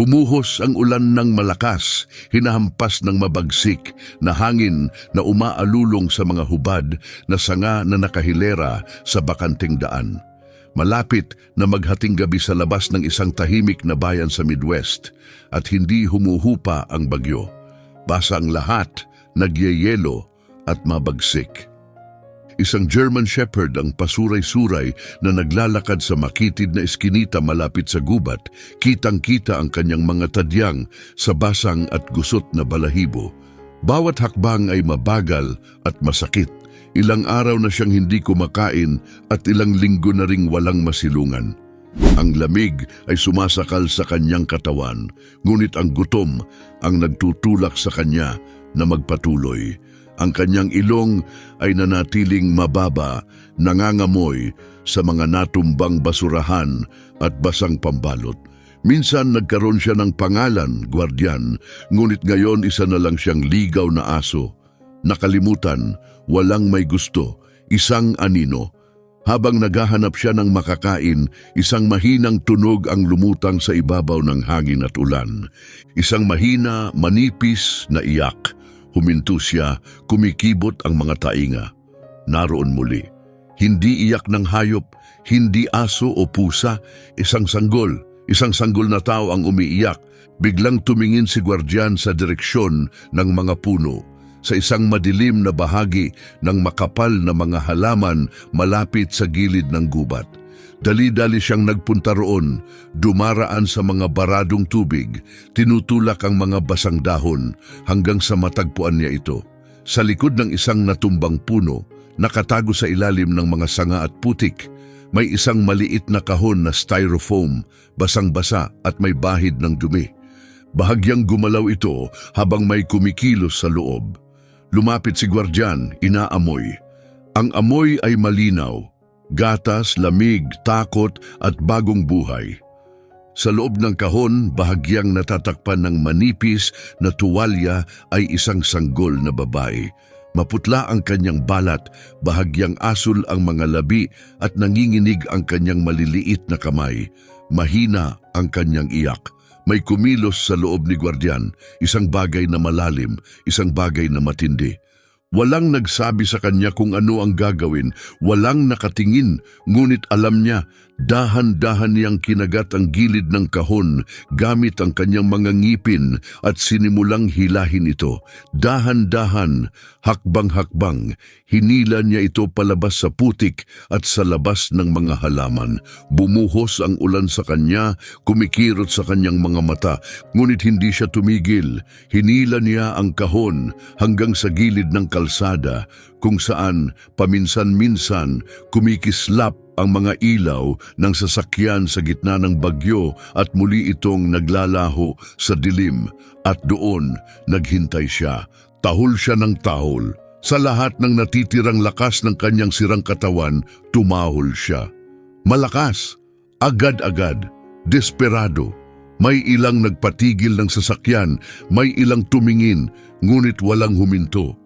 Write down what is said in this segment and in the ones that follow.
Pumuhos ang ulan ng malakas, hinahampas ng mabagsik na hangin na umaalulong sa mga hubad na sanga na nakahilera sa bakanting daan. Malapit na maghating gabi sa labas ng isang tahimik na bayan sa Midwest at hindi humuhupa ang bagyo. Basa ang lahat, nagyeyelo at mabagsik. Isang German Shepherd ang pasuray-suray na naglalakad sa makitid na eskinita malapit sa gubat, kitang-kita ang kanyang mga tadyang sa basang at gusot na balahibo. Bawat hakbang ay mabagal at masakit. Ilang araw na siyang hindi kumakain at ilang linggo na ring walang masilungan. Ang lamig ay sumasakal sa kanyang katawan, ngunit ang gutom ang nagtutulak sa kanya na magpatuloy. Ang kanyang ilong ay nanatiling mababa, nangangamoy sa mga natumbang basurahan at basang pambalot. Minsan nagkaroon siya ng pangalan, gwardiyan, ngunit ngayon isa na lang siyang ligaw na aso. Nakalimutan, walang may gusto, isang anino. Habang naghahanap siya ng makakain, isang mahinang tunog ang lumutang sa ibabaw ng hangin at ulan. Isang mahina, manipis na iyak. Huminto siya, kumikibot ang mga tainga. Naroon muli. Hindi iyak ng hayop, hindi aso o pusa, isang sanggol. Isang sanggol na tao ang umiiyak. Biglang tumingin si Guardian sa direksyon ng mga puno sa isang madilim na bahagi ng makapal na mga halaman malapit sa gilid ng gubat. Dali-dali siyang nagpunta roon, dumaraan sa mga baradong tubig, tinutulak ang mga basang dahon hanggang sa matagpuan niya ito. Sa likod ng isang natumbang puno, nakatago sa ilalim ng mga sanga at putik, may isang maliit na kahon na styrofoam, basang-basa at may bahid ng dumi. Bahagyang gumalaw ito habang may kumikilos sa loob. Lumapit si Guardian, inaamoy. Ang amoy ay malinaw, gatas, lamig, takot at bagong buhay. Sa loob ng kahon, bahagyang natatakpan ng manipis na tuwalya ay isang sanggol na babae. Maputla ang kanyang balat, bahagyang asul ang mga labi at nanginginig ang kanyang maliliit na kamay. Mahina ang kanyang iyak. May kumilos sa loob ni Guardian, isang bagay na malalim, isang bagay na matindi. Walang nagsabi sa kanya kung ano ang gagawin, walang nakatingin, ngunit alam niya, dahan-dahan niyang kinagat ang gilid ng kahon gamit ang kanyang mga ngipin at sinimulang hilahin ito. Dahan-dahan, hakbang-hakbang, hinila niya ito palabas sa putik at sa labas ng mga halaman. Bumuhos ang ulan sa kanya, kumikirot sa kanyang mga mata, ngunit hindi siya tumigil. Hinila niya ang kahon hanggang sa gilid ng kalsada kung saan paminsan-minsan kumikislap ang mga ilaw ng sasakyan sa gitna ng bagyo at muli itong naglalaho sa dilim at doon naghintay siya. Tahol siya ng tahol. Sa lahat ng natitirang lakas ng kanyang sirang katawan, tumahol siya. Malakas, agad-agad, desperado. May ilang nagpatigil ng sasakyan, may ilang tumingin, ngunit walang huminto.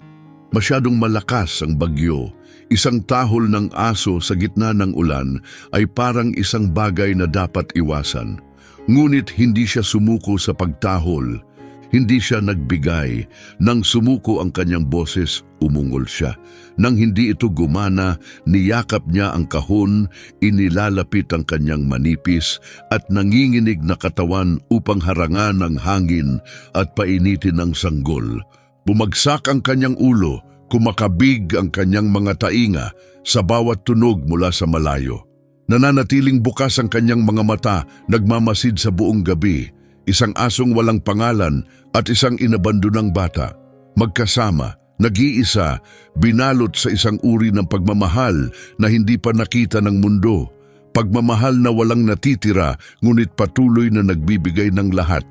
Masyadong malakas ang bagyo. Isang tahol ng aso sa gitna ng ulan ay parang isang bagay na dapat iwasan. Ngunit hindi siya sumuko sa pagtahol. Hindi siya nagbigay. Nang sumuko ang kanyang boses, umungol siya. Nang hindi ito gumana, niyakap niya ang kahon, inilalapit ang kanyang manipis at nanginginig na katawan upang harangan ang hangin at painitin ang sanggol. Bumagsak ang kanyang ulo, kumakabig ang kanyang mga tainga sa bawat tunog mula sa malayo. Nananatiling bukas ang kanyang mga mata, nagmamasid sa buong gabi, isang asong walang pangalan at isang inabandonang bata. Magkasama, nag-iisa, binalot sa isang uri ng pagmamahal na hindi pa nakita ng mundo. Pagmamahal na walang natitira, ngunit patuloy na nagbibigay ng lahat.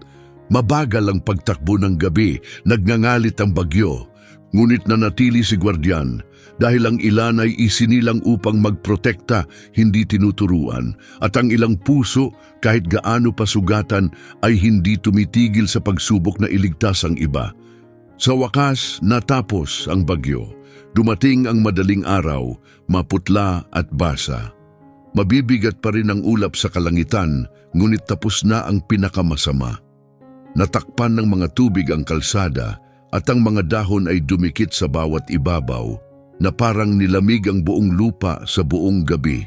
Mabagal ang pagtakbo ng gabi, nagngangalit ang bagyo. Ngunit nanatili si Guardian dahil ang ilan ay isinilang upang magprotekta, hindi tinuturuan. At ang ilang puso, kahit gaano pa sugatan, ay hindi tumitigil sa pagsubok na iligtas ang iba. Sa wakas, natapos ang bagyo. Dumating ang madaling araw, maputla at basa. Mabibigat pa rin ang ulap sa kalangitan, ngunit tapos na ang pinakamasama. Natakpan ng mga tubig ang kalsada at ang mga dahon ay dumikit sa bawat ibabaw na parang nilamig ang buong lupa sa buong gabi.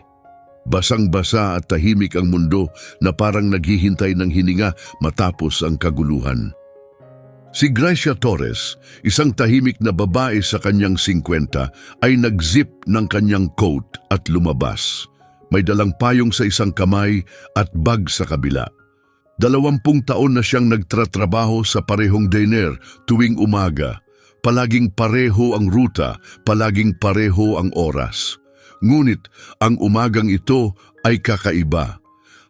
Basang-basa at tahimik ang mundo na parang naghihintay ng hininga matapos ang kaguluhan. Si Gracia Torres, isang tahimik na babae sa kanyang 50, ay nagzip ng kanyang coat at lumabas. May dalang payong sa isang kamay at bag sa kabila. Dalawampung taon na siyang nagtratrabaho sa parehong diner tuwing umaga. Palaging pareho ang ruta, palaging pareho ang oras. Ngunit ang umagang ito ay kakaiba.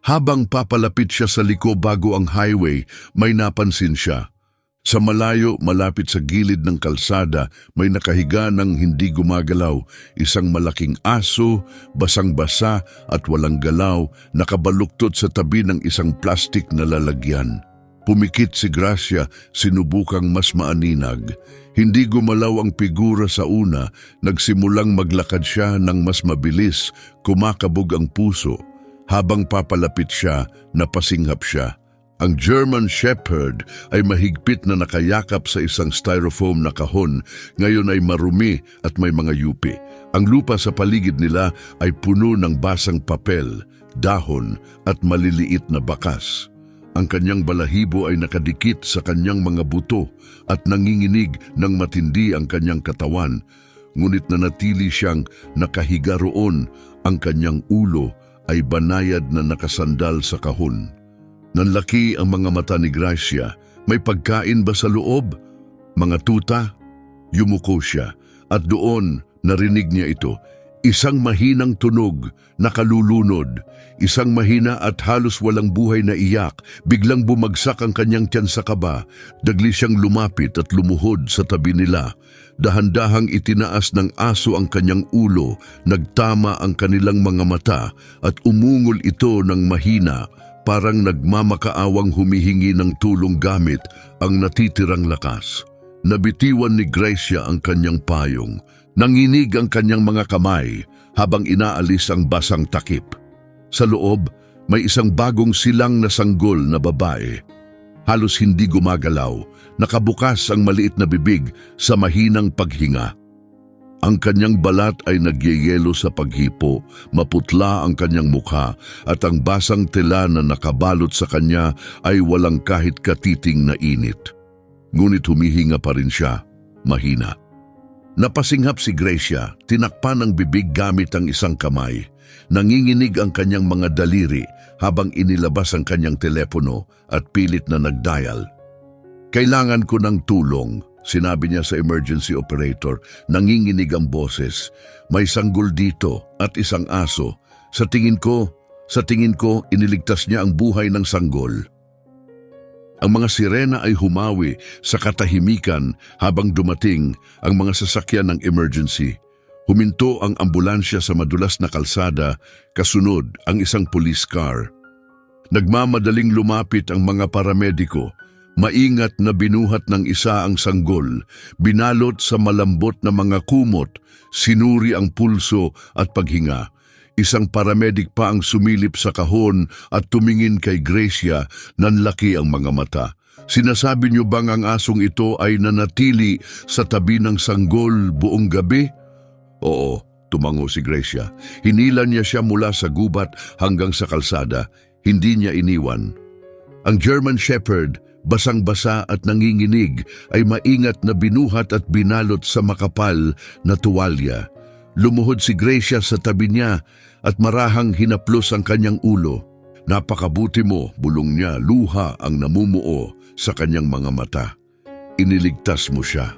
Habang papalapit siya sa liko bago ang highway, may napansin siya. Sa malayo, malapit sa gilid ng kalsada, may nakahiga ng hindi gumagalaw, isang malaking aso, basang-basa at walang galaw, nakabaluktot sa tabi ng isang plastik na lalagyan. Pumikit si Gracia, sinubukang mas maaninag. Hindi gumalaw ang figura sa una, nagsimulang maglakad siya ng mas mabilis, kumakabog ang puso. Habang papalapit siya, napasinghap siya. Ang German Shepherd ay mahigpit na nakayakap sa isang styrofoam na kahon, ngayon ay marumi at may mga yupi. Ang lupa sa paligid nila ay puno ng basang papel, dahon at maliliit na bakas. Ang kanyang balahibo ay nakadikit sa kanyang mga buto at nanginginig ng matindi ang kanyang katawan, ngunit nanatili siyang nakahiga roon, ang kanyang ulo ay banayad na nakasandal sa kahon. Nanlaki ang mga mata ni Gracia. May pagkain ba sa loob? Mga tuta? Yumuko siya at doon narinig niya ito. Isang mahinang tunog, nakalulunod. Isang mahina at halos walang buhay na iyak. Biglang bumagsak ang kanyang tiyan sa kaba. Dagli siyang lumapit at lumuhod sa tabi nila. Dahan-dahang itinaas ng aso ang kanyang ulo, nagtama ang kanilang mga mata at umungol ito ng mahina parang nagmamakaawang humihingi ng tulong gamit ang natitirang lakas. Nabitiwan ni Gracia ang kanyang payong. Nanginig ang kanyang mga kamay habang inaalis ang basang takip. Sa loob, may isang bagong silang na sanggol na babae. Halos hindi gumagalaw, nakabukas ang maliit na bibig sa mahinang paghinga. Ang kanyang balat ay nagyeyelo sa paghipo, maputla ang kanyang mukha at ang basang tela na nakabalot sa kanya ay walang kahit katiting na init. Ngunit humihinga pa rin siya, mahina. Napasinghap si Gracia, tinakpan ang bibig gamit ang isang kamay. Nanginginig ang kanyang mga daliri habang inilabas ang kanyang telepono at pilit na nagdial. Kailangan ko ng tulong, Sinabi niya sa emergency operator, nanginginig ang boses. May sanggol dito at isang aso. Sa tingin ko, sa tingin ko, iniligtas niya ang buhay ng sanggol. Ang mga sirena ay humawi sa katahimikan habang dumating ang mga sasakyan ng emergency. Huminto ang ambulansya sa madulas na kalsada, kasunod ang isang police car. Nagmamadaling lumapit ang mga paramediko Maingat na binuhat ng isa ang sanggol, binalot sa malambot na mga kumot, sinuri ang pulso at paghinga. Isang paramedik pa ang sumilip sa kahon at tumingin kay Gracia, nanlaki ang mga mata. Sinasabi niyo bang ang asong ito ay nanatili sa tabi ng sanggol buong gabi? Oo, tumango si Gracia. Hinilan niya siya mula sa gubat hanggang sa kalsada. Hindi niya iniwan. Ang German Shepherd basang-basa at nanginginig ay maingat na binuhat at binalot sa makapal na tuwalya. Lumuhod si Gracia sa tabi niya at marahang hinaplos ang kanyang ulo. Napakabuti mo, bulong niya, luha ang namumuo sa kanyang mga mata. Iniligtas mo siya.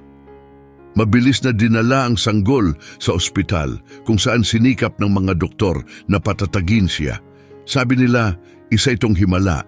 Mabilis na dinala ang sanggol sa ospital kung saan sinikap ng mga doktor na patatagin siya. Sabi nila, isa itong himala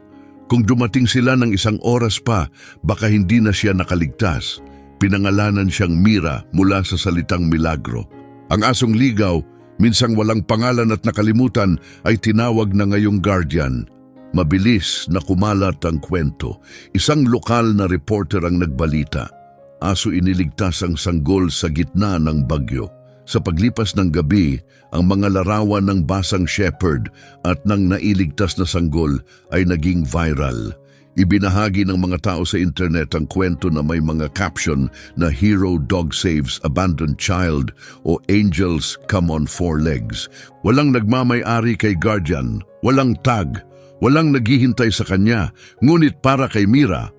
kung dumating sila ng isang oras pa, baka hindi na siya nakaligtas. Pinangalanan siyang Mira mula sa salitang milagro. Ang asong ligaw, minsang walang pangalan at nakalimutan, ay tinawag na ngayong guardian. Mabilis na kumalat ang kwento. Isang lokal na reporter ang nagbalita. Aso iniligtas ang sanggol sa gitna ng bagyo. Sa paglipas ng gabi, ang mga larawan ng basang shepherd at ng nailigtas na sanggol ay naging viral. Ibinahagi ng mga tao sa internet ang kwento na may mga caption na Hero Dog Saves Abandoned Child o Angels Come on Four Legs. Walang nagmamay-ari kay Guardian, walang tag, walang naghihintay sa kanya, ngunit para kay Mira.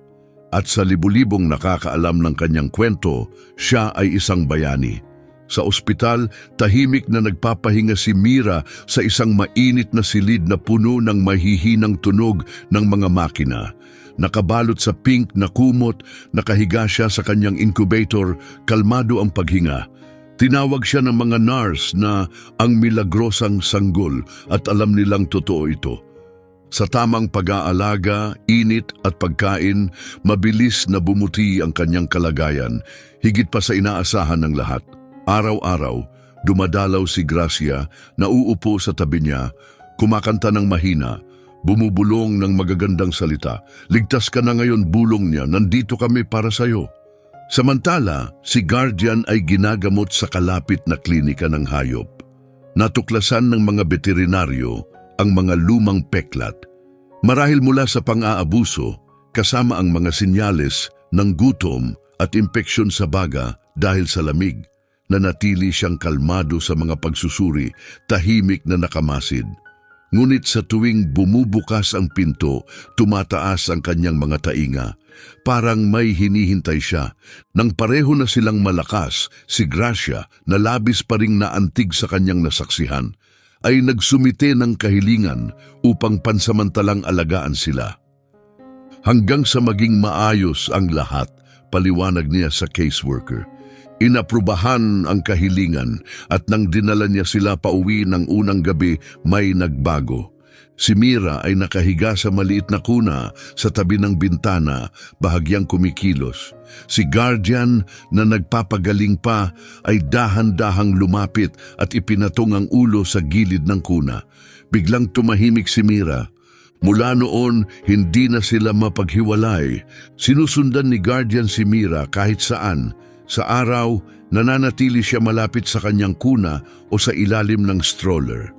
At sa libu-libong nakakaalam ng kanyang kwento, siya ay isang bayani. Sa ospital, tahimik na nagpapahinga si Mira sa isang mainit na silid na puno ng mahihinang tunog ng mga makina. Nakabalot sa pink na kumot, nakahiga siya sa kanyang incubator, kalmado ang paghinga. Tinawag siya ng mga nurse na ang milagrosang sanggol at alam nilang totoo ito. Sa tamang pag-aalaga, init at pagkain, mabilis na bumuti ang kanyang kalagayan, higit pa sa inaasahan ng lahat. Araw-araw, dumadalaw si Gracia, nauupo sa tabi niya, kumakanta ng mahina, bumubulong ng magagandang salita. Ligtas ka na ngayon bulong niya, nandito kami para sa'yo. Samantala, si Guardian ay ginagamot sa kalapit na klinika ng hayop. Natuklasan ng mga veterinaryo ang mga lumang peklat. Marahil mula sa pang-aabuso, kasama ang mga sinyales ng gutom at impeksyon sa baga dahil sa lamig, nanatili siyang kalmado sa mga pagsusuri, tahimik na nakamasid. Ngunit sa tuwing bumubukas ang pinto, tumataas ang kanyang mga tainga. Parang may hinihintay siya. Nang pareho na silang malakas, si Gracia, na labis pa ring naantig sa kanyang nasaksihan, ay nagsumite ng kahilingan upang pansamantalang alagaan sila. Hanggang sa maging maayos ang lahat, paliwanag niya sa caseworker. Inaprubahan ang kahilingan at nang dinala niya sila pauwi ng unang gabi, may nagbago. Si Mira ay nakahiga sa maliit na kuna sa tabi ng bintana, bahagyang kumikilos. Si Guardian na nagpapagaling pa ay dahan-dahang lumapit at ipinatong ang ulo sa gilid ng kuna. Biglang tumahimik si Mira. Mula noon, hindi na sila mapaghiwalay. Sinusundan ni Guardian si Mira kahit saan. Sa araw, nananatili siya malapit sa kanyang kuna o sa ilalim ng stroller.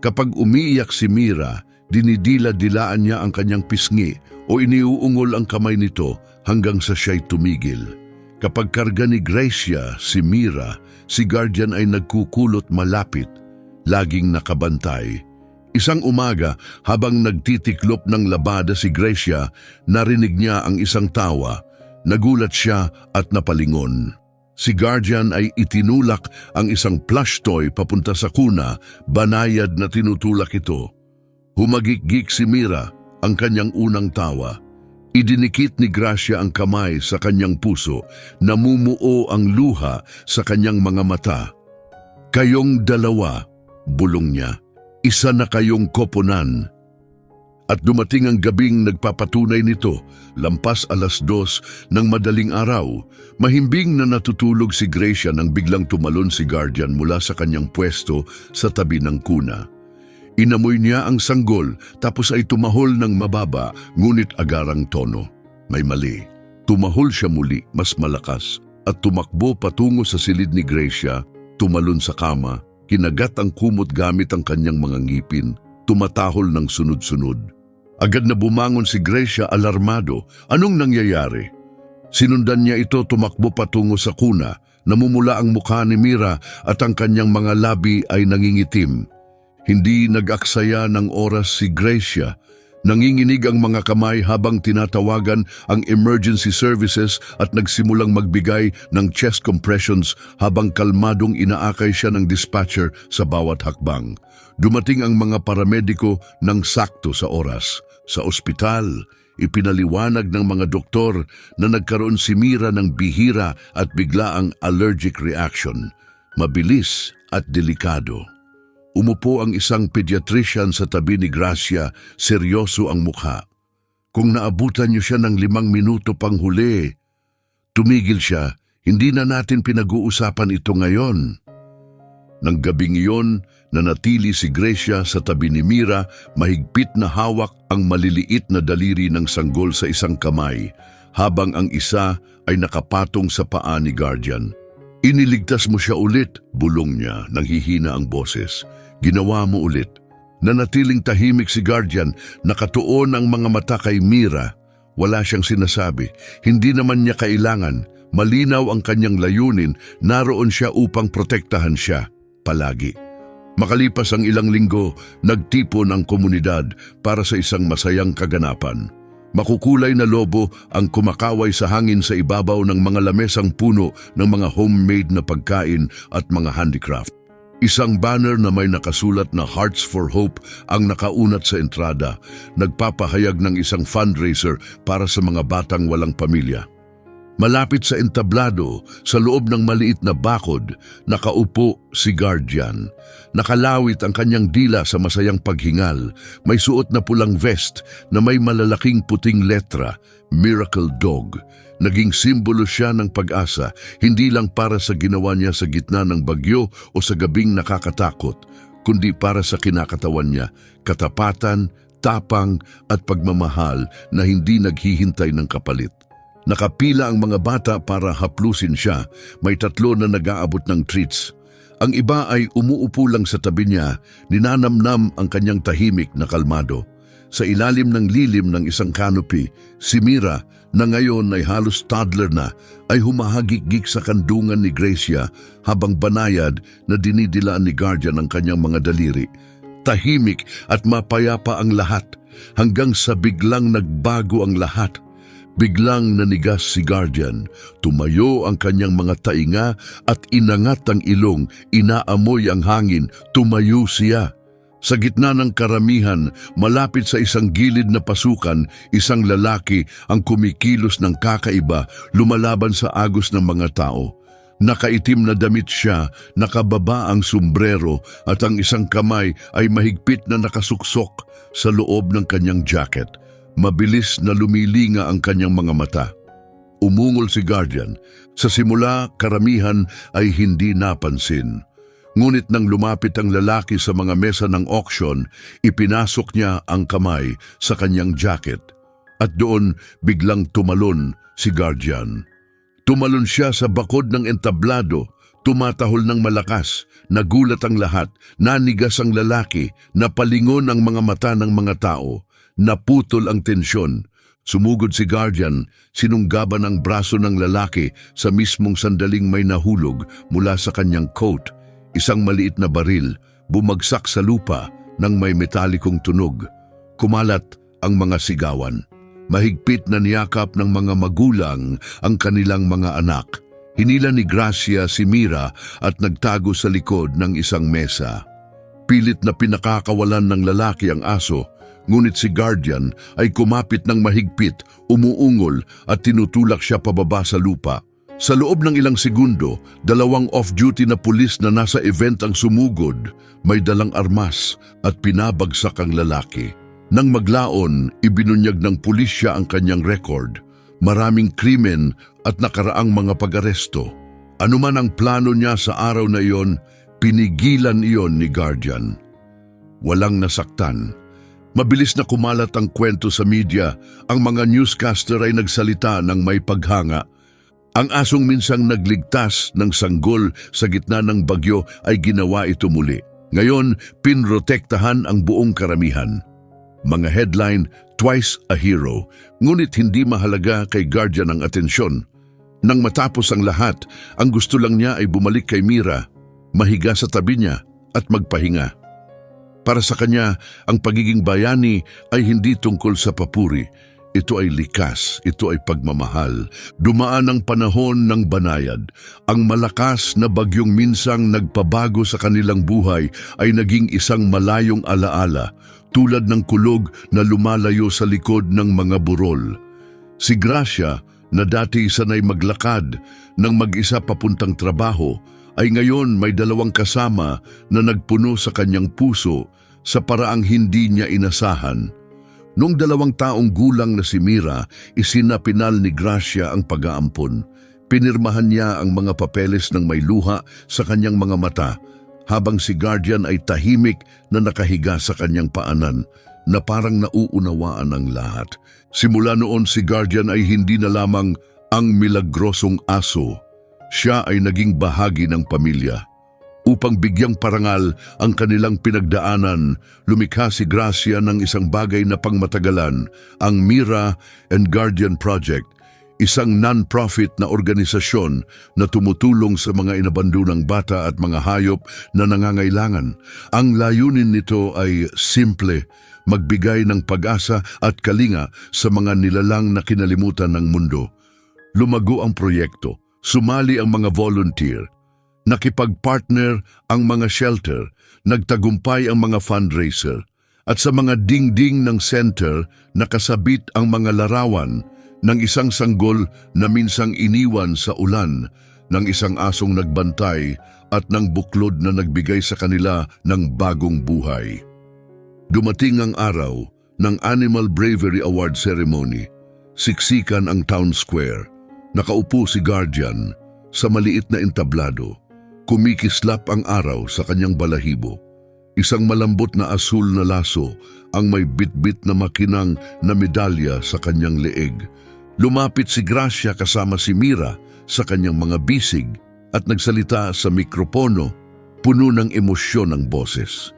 Kapag umiiyak si Mira, dinidila-dilaan niya ang kanyang pisngi o iniuungol ang kamay nito hanggang sa siya'y tumigil. Kapag karga ni Gracia, si Mira, si Guardian ay nagkukulot malapit, laging nakabantay. Isang umaga, habang nagtitiklop ng labada si Gracia, narinig niya ang isang tawa. Nagulat siya at napalingon. Si Guardian ay itinulak ang isang plush toy papunta sa kuna, banayad na tinutulak ito. Humagikgik si Mira, ang kanyang unang tawa. Idinikit ni Gracia ang kamay sa kanyang puso, namumuo ang luha sa kanyang mga mata. Kayong dalawa, bulong niya, isa na kayong koponan. At dumating ang gabing nagpapatunay nito, lampas alas dos ng madaling araw, mahimbing na natutulog si Gracia nang biglang tumalon si Guardian mula sa kanyang pwesto sa tabi ng kuna. Inamoy niya ang sanggol tapos ay tumahol ng mababa ngunit agarang tono. May mali. Tumahol siya muli, mas malakas, at tumakbo patungo sa silid ni Gracia, tumalon sa kama, kinagat ang kumot gamit ang kanyang mga ngipin, tumatahol ng sunod-sunod. Agad na bumangon si Gracia alarmado. Anong nangyayari? Sinundan niya ito tumakbo patungo sa kuna. Namumula ang mukha ni Mira at ang kanyang mga labi ay nangingitim. Hindi nag-aksaya ng oras si Gracia. Nanginginig ang mga kamay habang tinatawagan ang emergency services at nagsimulang magbigay ng chest compressions habang kalmadong inaakay siya ng dispatcher sa bawat hakbang. Dumating ang mga paramediko ng sakto sa oras. Sa ospital, ipinaliwanag ng mga doktor na nagkaroon si Mira ng bihira at biglaang allergic reaction. Mabilis at delikado. Umupo ang isang pediatrician sa tabi ni Gracia, seryoso ang mukha. Kung naabutan niyo siya ng limang minuto pang huli, tumigil siya, hindi na natin pinag-uusapan ito ngayon. Nang gabing iyon, nanatili si Gracia sa tabi ni Mira, mahigpit na hawak ang maliliit na daliri ng sanggol sa isang kamay, habang ang isa ay nakapatong sa paa ni Guardian. Iniligtas mo siya ulit, bulong niya, nang hihina ang boses. Ginawa mo ulit. Nanatiling tahimik si Guardian, nakatuon ang mga mata kay Mira. Wala siyang sinasabi. Hindi naman niya kailangan. Malinaw ang kanyang layunin, naroon siya upang protektahan siya. Palagi. Makalipas ang ilang linggo, nagtipon ang komunidad para sa isang masayang kaganapan. Makukulay na lobo ang kumakaway sa hangin sa ibabaw ng mga lamesang puno ng mga homemade na pagkain at mga handicraft. Isang banner na may nakasulat na Hearts for Hope ang nakaunat sa entrada, nagpapahayag ng isang fundraiser para sa mga batang walang pamilya. Malapit sa entablado, sa loob ng maliit na bakod, nakaupo si Guardian. Nakalawit ang kanyang dila sa masayang paghingal. May suot na pulang vest na may malalaking puting letra, Miracle Dog. Naging simbolo siya ng pag-asa, hindi lang para sa ginawa niya sa gitna ng bagyo o sa gabing nakakatakot, kundi para sa kinakatawan niya, katapatan, tapang at pagmamahal na hindi naghihintay ng kapalit. Nakapila ang mga bata para haplusin siya. May tatlo na nag-aabot ng treats. Ang iba ay umuupo lang sa tabi niya, ninanamnam ang kanyang tahimik na kalmado. Sa ilalim ng lilim ng isang canopy, si Mira, na ngayon ay halos toddler na, ay humahagik-gik sa kandungan ni Gracia habang banayad na dinidilaan ni Guardian ang kanyang mga daliri. Tahimik at mapayapa ang lahat hanggang sa biglang nagbago ang lahat. Biglang nanigas si Guardian, tumayo ang kanyang mga tainga at inangat ang ilong, inaamoy ang hangin, tumayo siya. Sa gitna ng karamihan, malapit sa isang gilid na pasukan, isang lalaki ang kumikilos ng kakaiba, lumalaban sa agos ng mga tao. Nakaitim na damit siya, nakababa ang sombrero at ang isang kamay ay mahigpit na nakasuksok sa loob ng kanyang jacket. Mabilis na lumilinga ang kanyang mga mata. Umungol si Guardian. Sa simula, karamihan ay hindi napansin. Ngunit nang lumapit ang lalaki sa mga mesa ng auction, ipinasok niya ang kamay sa kanyang jacket. At doon biglang tumalon si Guardian. Tumalon siya sa bakod ng entablado, tumatahol ng malakas, nagulat ang lahat, nanigas ang lalaki, napalingon ang mga mata ng mga tao, naputol ang tensyon. Sumugod si Guardian, sinunggaban ang braso ng lalaki sa mismong sandaling may nahulog mula sa kanyang coat. Isang maliit na baril, bumagsak sa lupa nang may metalikong tunog. Kumalat ang mga sigawan. Mahigpit na niyakap ng mga magulang ang kanilang mga anak. Hinila ni Gracia si Mira at nagtago sa likod ng isang mesa. Pilit na pinakakawalan ng lalaki ang aso, ngunit si Guardian ay kumapit ng mahigpit, umuungol at tinutulak siya pababa sa lupa. Sa loob ng ilang segundo, dalawang off-duty na pulis na nasa event ang sumugod, may dalang armas at pinabagsak ang lalaki. Nang maglaon, ibinunyag ng pulisya ang kanyang record. Maraming krimen at nakaraang mga pag-aresto. Ano man ang plano niya sa araw na iyon, pinigilan iyon ni Guardian. Walang nasaktan. Mabilis na kumalat ang kwento sa media, ang mga newscaster ay nagsalita ng may paghanga. Ang asong minsang nagligtas ng sanggol sa gitna ng bagyo ay ginawa ito muli. Ngayon, pinrotektahan ang buong karamihan. Mga headline, Twice a Hero, ngunit hindi mahalaga kay Guardian ang atensyon. Nang matapos ang lahat, ang gusto lang niya ay bumalik kay Mira, mahiga sa tabi niya at magpahinga. Para sa kanya, ang pagiging bayani ay hindi tungkol sa papuri. Ito ay likas, ito ay pagmamahal. Dumaan ang panahon ng banayad. Ang malakas na bagyong minsang nagpabago sa kanilang buhay ay naging isang malayong alaala, tulad ng kulog na lumalayo sa likod ng mga burol. Si Gracia, na dati sanay maglakad ng mag-isa papuntang trabaho, ay ngayon may dalawang kasama na nagpuno sa kanyang puso sa paraang hindi niya inasahan. Nung dalawang taong gulang na si Mira, isinapinal ni Gracia ang pag-aampon. Pinirmahan niya ang mga papeles ng may luha sa kanyang mga mata, habang si Guardian ay tahimik na nakahiga sa kanyang paanan, na parang nauunawaan ang lahat. Simula noon si Guardian ay hindi na lamang ang milagrosong aso. Siya ay naging bahagi ng pamilya. Upang bigyang parangal ang kanilang pinagdaanan, lumikha si Gracia ng isang bagay na pangmatagalan, ang Mira and Guardian Project, isang non-profit na organisasyon na tumutulong sa mga inabandunang bata at mga hayop na nangangailangan. Ang layunin nito ay simple, magbigay ng pag-asa at kalinga sa mga nilalang na kinalimutan ng mundo. Lumago ang proyekto, sumali ang mga volunteer, nakipag-partner ang mga shelter, nagtagumpay ang mga fundraiser, at sa mga dingding ng center nakasabit ang mga larawan ng isang sanggol na minsang iniwan sa ulan, ng isang asong nagbantay at ng buklod na nagbigay sa kanila ng bagong buhay. Dumating ang araw ng Animal Bravery Award Ceremony. Siksikan ang town square. Nakaupo si Guardian sa maliit na entablado. Kumikislap ang araw sa kanyang balahibo. Isang malambot na asul na laso ang may bitbit na makinang na medalya sa kanyang leeg. Lumapit si Gracia kasama si Mira sa kanyang mga bisig at nagsalita sa mikropono, puno ng emosyon ng boses.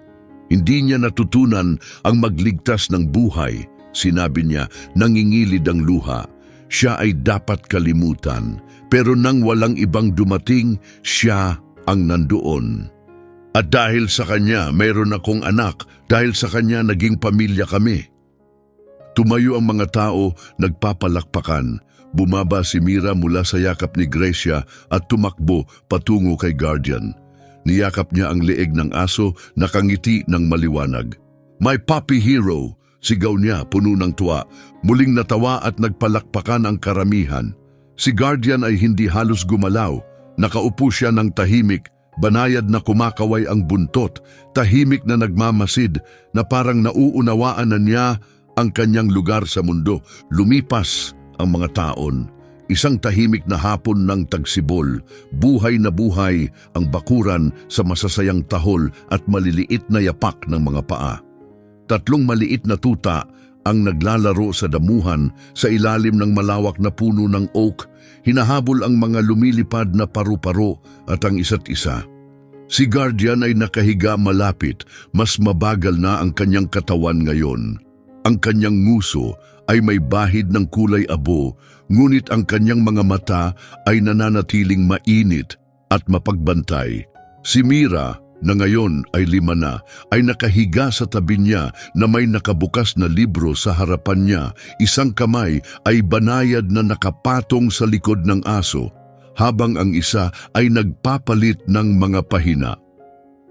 Hindi niya natutunan ang magligtas ng buhay. Sinabi niya, nangingilid ang luha. Siya ay dapat kalimutan. Pero nang walang ibang dumating, siya ang nandoon. At dahil sa kanya, mayroon akong anak. Dahil sa kanya, naging pamilya kami. Tumayo ang mga tao, nagpapalakpakan. Bumaba si Mira mula sa yakap ni Gracia at tumakbo patungo kay Guardian. Niyakap niya ang leeg ng aso, nakangiti ng maliwanag. My puppy hero! Sigaw niya, puno ng tuwa. Muling natawa at nagpalakpakan ang karamihan. Si Guardian ay hindi halos gumalaw. Nakaupo siya ng tahimik, banayad na kumakaway ang buntot, tahimik na nagmamasid na parang nauunawaan na niya ang kanyang lugar sa mundo. Lumipas ang mga taon. Isang tahimik na hapon ng tagsibol, buhay na buhay ang bakuran sa masasayang tahol at maliliit na yapak ng mga paa. Tatlong maliit na tuta ang naglalaro sa damuhan sa ilalim ng malawak na puno ng oak, hinahabol ang mga lumilipad na paru-paro at ang isa't isa. Si Guardian ay nakahiga malapit, mas mabagal na ang kanyang katawan ngayon. Ang kanyang nguso ay may bahid ng kulay abo, ngunit ang kanyang mga mata ay nananatiling mainit at mapagbantay. Si Mira, na ngayon ay lima na, ay nakahiga sa tabi niya na may nakabukas na libro sa harapan niya. Isang kamay ay banayad na nakapatong sa likod ng aso, habang ang isa ay nagpapalit ng mga pahina.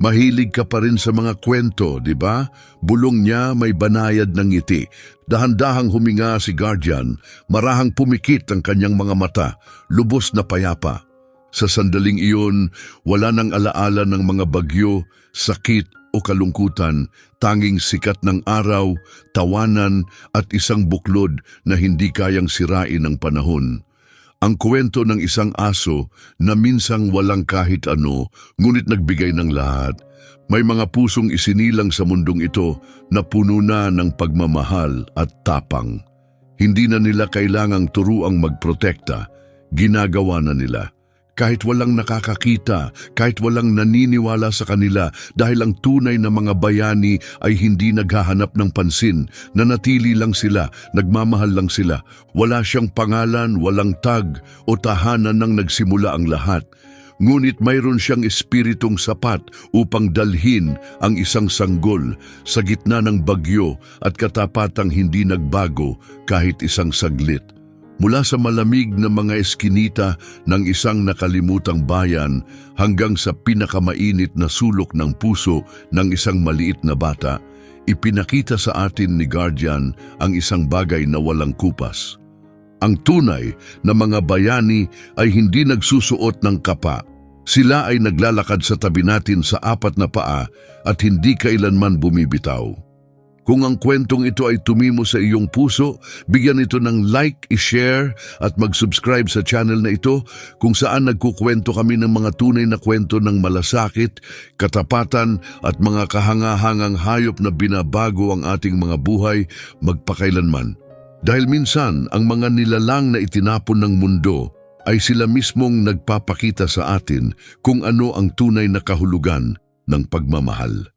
Mahilig ka pa rin sa mga kwento, di ba? Bulong niya may banayad ng ngiti. Dahan-dahang huminga si Guardian, marahang pumikit ang kanyang mga mata, lubos na payapa. Sa sandaling iyon, wala nang alaala ng mga bagyo, sakit o kalungkutan, tanging sikat ng araw, tawanan at isang buklod na hindi kayang sirain ng panahon. Ang kwento ng isang aso na minsang walang kahit ano, ngunit nagbigay ng lahat. May mga pusong isinilang sa mundong ito na puno na ng pagmamahal at tapang. Hindi na nila kailangang turuang magprotekta, ginagawa na nila. Kahit walang nakakakita, kahit walang naniniwala sa kanila dahil ang tunay na mga bayani ay hindi naghahanap ng pansin, nanatili lang sila, nagmamahal lang sila. Wala siyang pangalan, walang tag o tahanan nang nagsimula ang lahat. Ngunit mayroon siyang espiritong sapat upang dalhin ang isang sanggol sa gitna ng bagyo at katapatang hindi nagbago kahit isang saglit. Mula sa malamig na mga eskinita ng isang nakalimutang bayan hanggang sa pinakamainit na sulok ng puso ng isang maliit na bata, ipinakita sa atin ni Guardian ang isang bagay na walang kupas. Ang tunay na mga bayani ay hindi nagsusuot ng kapa. Sila ay naglalakad sa tabi natin sa apat na paa at hindi kailanman bumibitaw. Kung ang kwentong ito ay tumimo sa iyong puso, bigyan ito ng like, i-share at mag-subscribe sa channel na ito kung saan nagkukwento kami ng mga tunay na kwento ng malasakit, katapatan at mga kahangahangang hayop na binabago ang ating mga buhay magpakailanman. Dahil minsan ang mga nilalang na itinapon ng mundo ay sila mismong nagpapakita sa atin kung ano ang tunay na kahulugan ng pagmamahal.